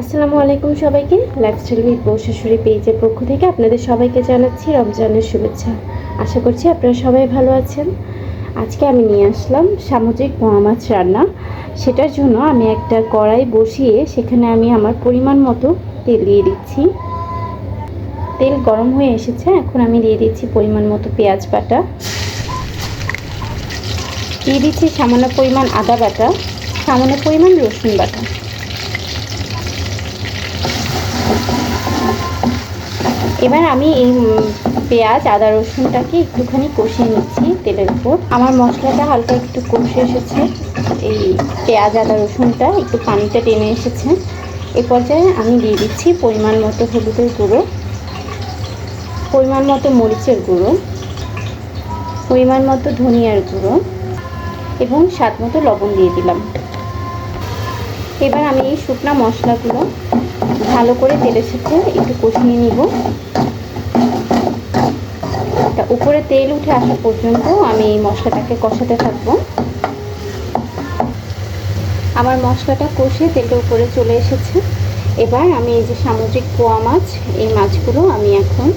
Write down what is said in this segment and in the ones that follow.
আসসালামু আলাইকুম সবাইকে। লাইফস্টাইল উইথ বউ শাশুড়ি পেজের পক্ষ থেকে আপনাদের সবাইকে জানাচ্ছি রমজানের শুভেচ্ছা। আশা করছি আপনারা সবাই ভালো আছেন। আজকে আমি নিয়ে আসলাম সামুদ্রিক পোয়া মাছ রান্না। সেটার জন্য আমি একটা কড়াই বসিয়ে সেখানে আমি আমার পরিমাণ মতো তেল দিয়ে দিচ্ছি। তেল গরম হয়ে এসেছে, এখন আমি দিয়ে দিচ্ছি পরিমাণ মতো পেঁয়াজ বাটা। দিয়ে দিচ্ছি সামান্য পরিমাণ আদা বাটা, সামান্য পরিমাণ রসুন বাটা। এবার আমি এই পেঁয়াজ, আদা, রসুনটাকে একটুখানি কষিয়ে নিচ্ছি তেলের উপর। আমার মশলাটা হালকা একটু কষে এসেছে। এই পেঁয়াজ, আদা, রসুনটা একটু পানিটা টেনে এসেছে। এ পর্যায়ে আমি দিয়ে দিচ্ছি পরিমাণ মতো হলুদের গুঁড়ো, পরিমাণ মতো মরিচের গুঁড়ো, পরিমাণ মতো ধনিয়ার গুঁড়ো এবং স্বাদ মতো লবণ দিয়ে দিলাম। এবার আমি এই শুকনো মশলাগুলো ভালো করে তেলের সাথে একটু কষিয়ে নিব। তা উপরে তেল উঠে আসা পর্যন্ত আমি এই মশলাটাকে কষাতে থাকব। আমার মশলাটা কষে তেলটা উপরে চলে এসেছে। এবার আমি এই যে সামুদ্রিক পোয়া মাছ, এই মাছগুলো আমি এখন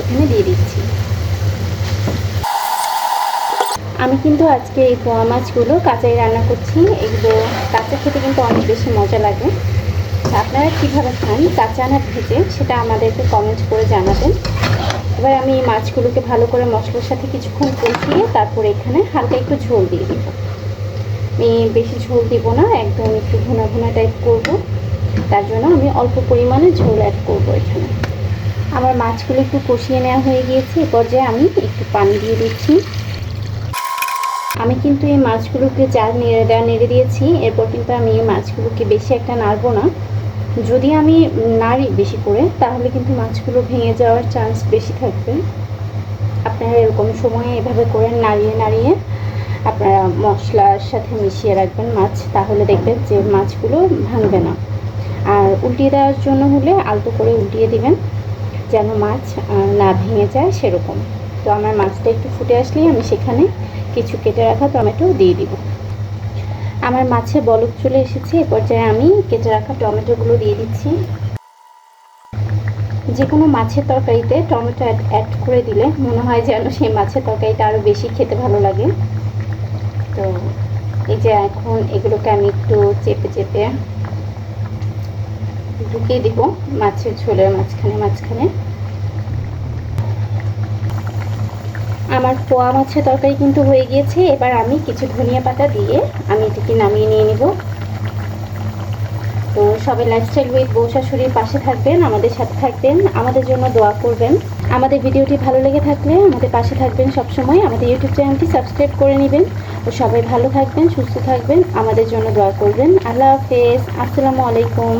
এখানে দিয়ে দিচ্ছি। আমি কিন্তু আজকে এই পোয়া মাছগুলো কাঁচাই রান্না করছি। এগুলো কাঁচা খেতে কিন্তু অনেক বেশি মজা লাগে। আপনারা কীভাবে খান, কাঁচা না ভেজে, সেটা আমাদেরকে কমেন্ট করে জানাবেন। এবার আমি এই মাছগুলোকে ভালো করে মশলার সাথে কিছুক্ষণ কষিয়ে তারপর এখানে হালকা একটু ঝোল দিয়ে দিব। আমি বেশি ঝোল দিব না, একদম একটু ঘন ঘন টাইপ করব। তার জন্য আমি অল্প পরিমাণে ঝোল অ্যাড করব এখানে। আমার মাছগুলো একটু কষিয়ে নেওয়া হয়ে গিয়েছে। এ পর্যায়ে আমি একটু পানি দিয়ে দিচ্ছি। আমি কিন্তু এই মাছগুলোকে জাল নেড়ে দেওয়া নেড়ে দিয়েছি, এরপর কিন্তু আমি এই মাছগুলোকে বেশি একটা নাড়বো না। যদি আমি নাড়ি বেশি করে, তাহলে কিন্তু মাছগুলো ভেঙে যাওয়ার চান্স বেশি থাকবে। আপনারা এরকম সময়ে এভাবে করে নাড়িয়ে নাড়িয়ে আপনারা মশলার সাথে মিশিয়ে রাখবেন মাছ, তাহলে দেখবেন যে মাছগুলো ভাঙবে না। আর উল্টিয়ে দেওয়ার জন্য হলে আলতো করে উল্টিয়ে দিবেন, যেন মাছ না ভেঙে যায় সেরকম। তো আমার মাছটা একটু ফুটে আসলেই আমি সেখানে কিছু কেটে রাখা টমেটো দিয়ে দিব। আমার মাছে বলক চলে এসেছে, এ পর্যায়ে আমি কেটে রাখা টমেটোগুলো দিয়ে দিচ্ছি। যে কোনো মাছের তরকারিতে টমেটো অ্যাড করে দিলে মনে হয় যেন সেই মাছের তরকারিটা আরও বেশি খেতে ভালো লাগে। তো এই যে এখন এগুলোকে আমি একটু চেপে চেপে ঢুকিয়ে দিব মাছের ঝোলের মাঝখানে মাঝখানে। আমার পোয়া মাছের তরকারি কিন্তু হয়ে গিয়েছে। এবার আমি কিছু ধনিয়া পাতা দিয়ে আমি এটিকে নামিয়ে নিয়ে নেব। তো সবাই লাইফস্টাইল উইথ বউ শাশুড়ির পাশে থাকবেন, আমাদের সাথে থাকবেন, আমাদের জন্য দোয়া করবেন। আমাদের ভিডিওটি ভালো লেগে থাকলে আমাদের পাশে থাকবেন সবসময়। আমাদের ইউটিউব চ্যানেলটি সাবস্ক্রাইব করে নেবেন। ও সবাই ভালো থাকবেন, সুস্থ থাকবেন, আমাদের জন্য দোয়া করবেন। আল্লাহ হাফেজ। আসসালামু আলাইকুম।